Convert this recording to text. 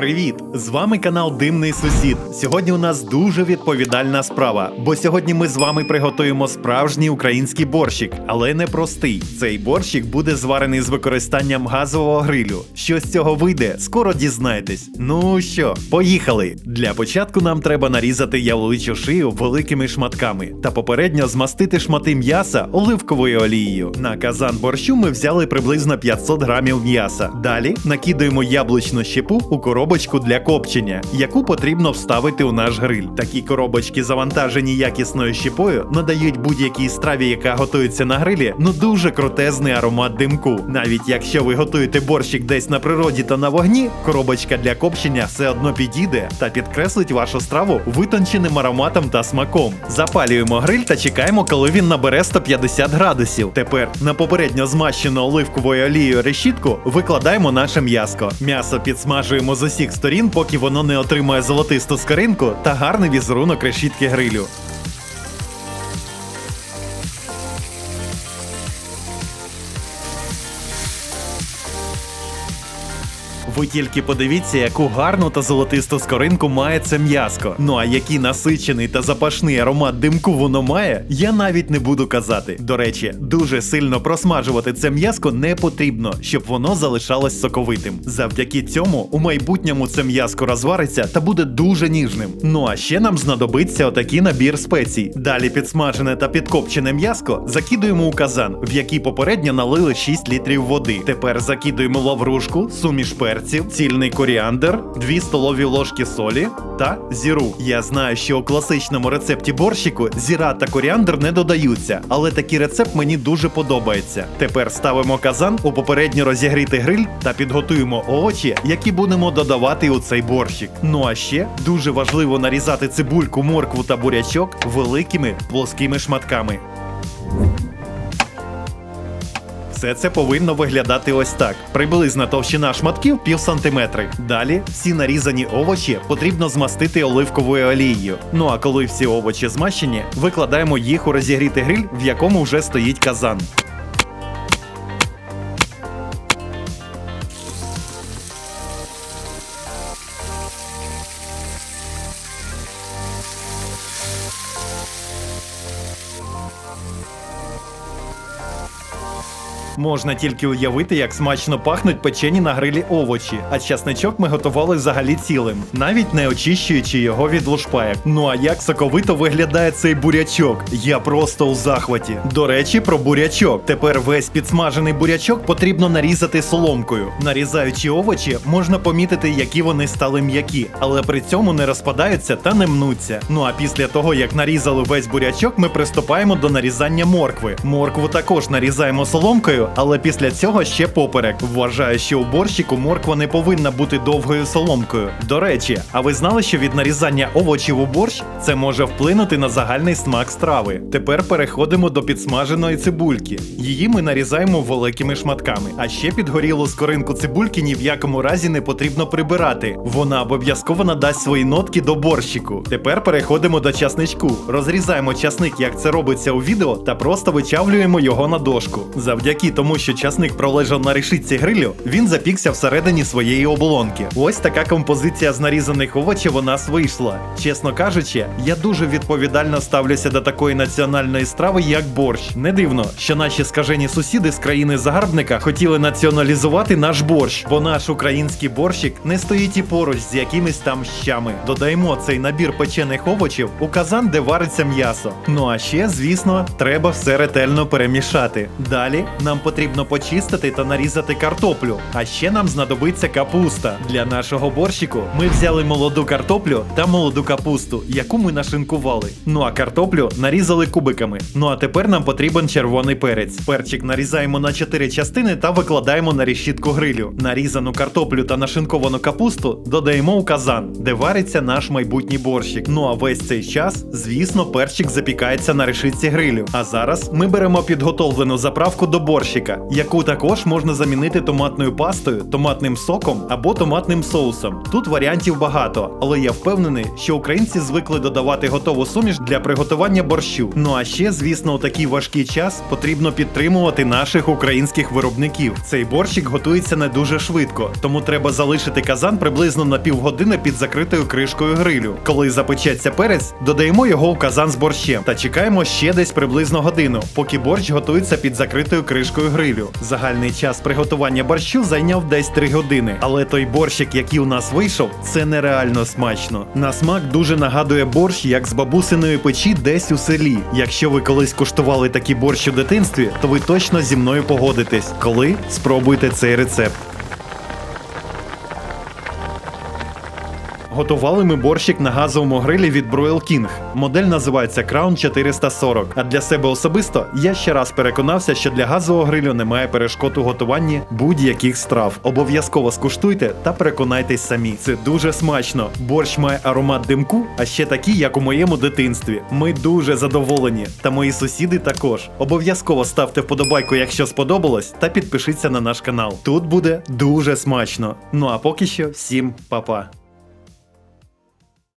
Привіт! З вами канал Димний Сусід. Сьогодні у нас дуже відповідальна справа, бо сьогодні ми з вами приготуємо справжній український борщик, але не простий. Цей борщик буде зварений з використанням газового грилю. Що з цього вийде, скоро дізнаєтесь. Ну що, поїхали! Для початку нам треба нарізати яловичу шию великими шматками та попередньо змастити шмати м'яса оливковою олією. На казан борщу ми взяли приблизно 500 грамів м'яса. Далі накидаємо яблучну щепу у коробочку для копчення, яку потрібно вставити у наш гриль. Такі коробочки, завантажені якісною щепою, надають будь-якій страві, яка готується на грилі, ну дуже крутезний аромат димку. Навіть якщо ви готуєте борщик десь на природі та на вогні, коробочка для копчення все одно підійде та підкреслить вашу страву витонченим ароматом та смаком. Запалюємо гриль та чекаємо, коли він набере 150 градусів. Тепер на попередньо змащену оливковою олією решітку викладаємо наше м'яско. М'ясо підсмажуємо з усіх сторін, поки воно не отримує золотисту скаринку та гарний візерунок решітки грилю. Ви тільки подивіться, яку гарну та золотисту скоринку має це м'яско. Ну а який насичений та запашний аромат димку воно має, я навіть не буду казати. До речі, дуже сильно просмажувати це м'яско не потрібно, щоб воно залишалось соковитим. Завдяки цьому у майбутньому це м'яско розвариться та буде дуже ніжним. Ну а ще нам знадобиться отакий набір спецій. Далі підсмажене та підкопчене м'яско закидуємо у казан, в який попередньо налили 6 літрів води. Тепер закидуємо лаврушку, суміш перців, цільний коріандр, 2 столові ложки солі та зіру. Я знаю, що у класичному рецепті борщику зіра та коріандр не додаються, але такий рецепт мені дуже подобається. Тепер ставимо казан у попередньо розігрітий гриль та підготуємо овочі, які будемо додавати у цей борщик. Ну а ще дуже важливо нарізати цибульку, моркву та бурячок великими плоскими шматками. Все це повинно виглядати ось так. Приблизна товщина шматків пів сантиметри. Далі всі нарізані овочі потрібно змастити оливковою олією. Ну а коли всі овочі змащені, викладаємо їх у розігрітий гриль, в якому вже стоїть казан. Можна тільки уявити, як смачно пахнуть печені на грилі овочі, а часничок ми готували взагалі цілим, навіть не очищуючи його від лушпаєк. Ну а як соковито виглядає цей бурячок? Я просто у захваті. До речі, про бурячок. Тепер весь підсмажений бурячок потрібно нарізати соломкою. Нарізаючи овочі, можна помітити, які вони стали м'які, але при цьому не розпадаються та не мнуться. Ну а після того, як нарізали весь бурячок, ми приступаємо до нарізання моркви. Моркву також нарізаємо соломкою, але після цього ще поперек. Вважаю, що у борщику морква не повинна бути довгою соломкою. До речі, а ви знали, що від нарізання овочів у борщ це може вплинути на загальний смак страви? Тепер переходимо до підсмаженої цибульки. Її ми нарізаємо великими шматками. А ще підгорілу скоринку цибульки ні в якому разі не потрібно прибирати. Вона обов'язково надасть свої нотки до борщику. Тепер переходимо до часничку. Розрізаємо часник, як це робиться у відео, та просто вичавлюємо його на дошку. Завдяки тому, що часник пролежав на решітці грилю, він запікся всередині своєї оболонки. Ось така композиція з нарізаних овочів у нас вийшла. Чесно кажучи, я дуже відповідально ставлюся до такої національної страви, як борщ. Не дивно, що наші скажені сусіди з країни загарбника хотіли націоналізувати наш борщ, бо наш український борщик не стоїть і поруч з якимись там щами. Додаємо цей набір печених овочів у казан, де вариться м'ясо. Ну а ще, звісно, треба все ретельно перемішати. Далі нам потрібно почистити та нарізати картоплю. А ще нам знадобиться капуста. Для нашого борщику ми взяли молоду картоплю та молоду капусту, яку ми нашинкували. Ну а картоплю нарізали кубиками. Ну а тепер нам потрібен червоний перець. Перчик нарізаємо на 4 частини та викладаємо на решітку грилю. Нарізану картоплю та нашинковану капусту додаємо у казан, де вариться наш майбутній борщик. Ну а весь цей час, звісно, перчик запікається на решітці грилю. А зараз ми беремо підготовлену заправку до борщ борщика, яку також можна замінити томатною пастою, томатним соком або томатним соусом. Тут варіантів багато, але я впевнений, що українці звикли додавати готову суміш для приготування борщу. Ну а ще, звісно, у такий важкий час потрібно підтримувати наших українських виробників. Цей борщик готується не дуже швидко, тому треба залишити казан приблизно на півгодини під закритою кришкою грилю. Коли запечеться перець, додаємо його в казан з борщем та чекаємо ще десь приблизно годину, поки борщ готується під закритою кришкою грилю. Загальний час приготування борщу зайняв десь 3 години, але той борщик, який у нас вийшов, це нереально смачно. На смак дуже нагадує борщ, як з бабусиної печі десь у селі. Якщо ви колись куштували такий борщ у дитинстві, то ви точно зі мною погодитесь, коли спробуйте цей рецепт. Готували ми борщик на газовому грилі від Broil King. Модель називається Crown 440. А для себе особисто я ще раз переконався, що для газового грилю немає перешкод у готуванні будь-яких страв. Обов'язково скуштуйте та переконайтесь самі. Це дуже смачно. Борщ має аромат димку, а ще такий, як у моєму дитинстві. Ми дуже задоволені. Та мої сусіди також. Обов'язково ставте вподобайку, якщо сподобалось, та підпишіться на наш канал. Тут буде дуже смачно. Ну а поки що, всім па-па.